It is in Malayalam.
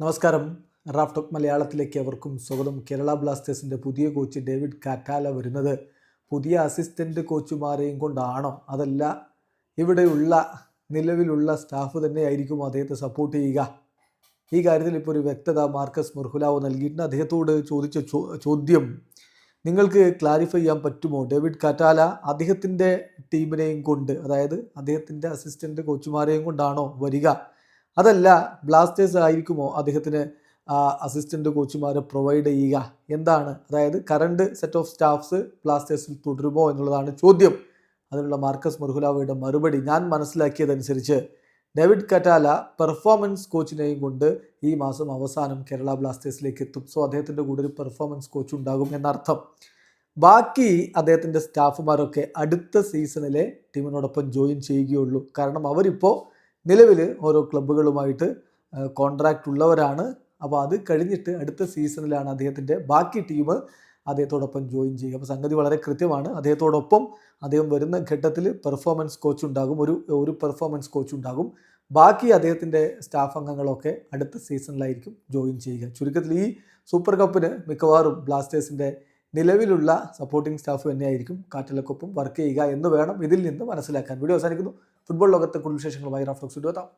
നമസ്കാരം. റാഫ്റ്റോക്ക് മലയാളത്തിലേക്ക് അവർക്കും സ്വാഗതം. കേരള ബ്ലാസ്റ്റേഴ്സിന്റെ പുതിയ കോച്ച് ഡേവിഡ് കാറ്റാല വരുന്നത് പുതിയ അസിസ്റ്റന്റ് കോച്ചുമാരെയും കൊണ്ടാണോ? അതല്ല ഇവിടെയുള്ള നിലവിലുള്ള സ്റ്റാഫ് തന്നെ ആയിരിക്കും അദ്ദേഹത്തെ സപ്പോർട്ട് ചെയ്യുക. ഈ കാര്യത്തിൽ ഇപ്പോൾ ഒരു വ്യക്തത മാർക്കസ് മുർഹുലാവ് നൽകിയിട്ടുണ്ട്. അദ്ദേഹത്തോട് ചോദിച്ച ചോദ്യം നിങ്ങൾക്ക് ക്ലാരിഫൈ ചെയ്യാൻ പറ്റുമോ? ഡേവിഡ് കാറ്റാല അദ്ദേഹത്തിന്റെ ടീമിനെയും കൊണ്ട് അതായത് അദ്ദേഹത്തിന്റെ അസിസ്റ്റന്റ് കോച്ചുമാരെയും കൊണ്ടാണോ വരിക? അതല്ല ബ്ലാസ്റ്റേഴ്സ് ആയിരിക്കുമോ അദ്ദേഹത്തിന് അസിസ്റ്റന്റ് കോച്ചുമാരെ പ്രൊവൈഡ് ചെയ്യുക? എന്താണ്? അതായത് കറണ്ട് സെറ്റ് ഓഫ് സ്റ്റാഫ്സ് ബ്ലാസ്റ്റേഴ്സിൽ തുടരുമോ എന്നുള്ളതാണ് ചോദ്യം. അതിനുള്ള മാർക്കസ് മുർഹുലാവയുടെ മറുപടി ഞാൻ മനസ്സിലാക്കിയതനുസരിച്ച് ഡേവിഡ് കറ്റാല പെർഫോമൻസ് കോച്ചിനെയും കൊണ്ട് ഈ മാസം അവസാനം കേരള ബ്ലാസ്റ്റേഴ്സിലേക്ക് എത്തും. സോ അദ്ദേഹത്തിന്റെ കൂടെ ഒരു പെർഫോമൻസ് കോച്ച് ഉണ്ടാകും എന്നർത്ഥം. ബാക്കി അദ്ദേഹത്തിന്റെ സ്റ്റാഫുമാരൊക്കെ അടുത്ത സീസണിലെ ടീമിനോടൊപ്പം ജോയിൻ ചെയ്യുകയുള്ളൂ. കാരണം അവരിപ്പോൾ നിലവിൽ ഓരോ ക്ലബ്ബുകളുമായിട്ട് കോൺട്രാക്റ്റ് ഉള്ളവരാണ്. അപ്പോൾ അത് കഴിഞ്ഞിട്ട് അടുത്ത സീസണിലാണ് അദ്ദേഹത്തിന്റെ ബാക്കി ടീം അദ്ദേഹത്തോടൊപ്പം ജോയിൻ ചെയ്യുക. അപ്പോൾ സംഗതി വളരെ കൃത്യമാണ്. അദ്ദേഹത്തോടൊപ്പം അദ്ദേഹം വരുന്ന ഘട്ടത്തിൽ പെർഫോമൻസ് കോച്ച് ഉണ്ടാകും. ഒരു ഒരു പെർഫോമൻസ് കോച്ച് ഉണ്ടാകും. ബാക്കി അദ്ദേഹത്തിന്റെ സ്റ്റാഫ് അംഗങ്ങളൊക്കെ അടുത്ത സീസണിലായിരിക്കും ജോയിൻ ചെയ്യുക. ചുരുക്കത്തിൽ ഈ സൂപ്പർ കപ്പിന് മിക്കവാറും ബ്ലാസ്റ്റേഴ്സിന്റെ നിലവിലുള്ള സപ്പോർട്ടിംഗ് സ്റ്റാഫ് തന്നെയായിരിക്കും കാറ്റിലക്കൊപ്പം വർക്ക് ചെയ്യുക എന്ന് വേണം ഇതിൽ നിന്ന് മനസ്സിലാക്കാൻ. വീഡിയോ അവസാനിക്കുന്നു. ഫുട്ബോൾ ലോകത്തെ കുടുംബ വിശേഷങ്ങളുമായി റാഫ്റ്റോക്സ് എത്താം.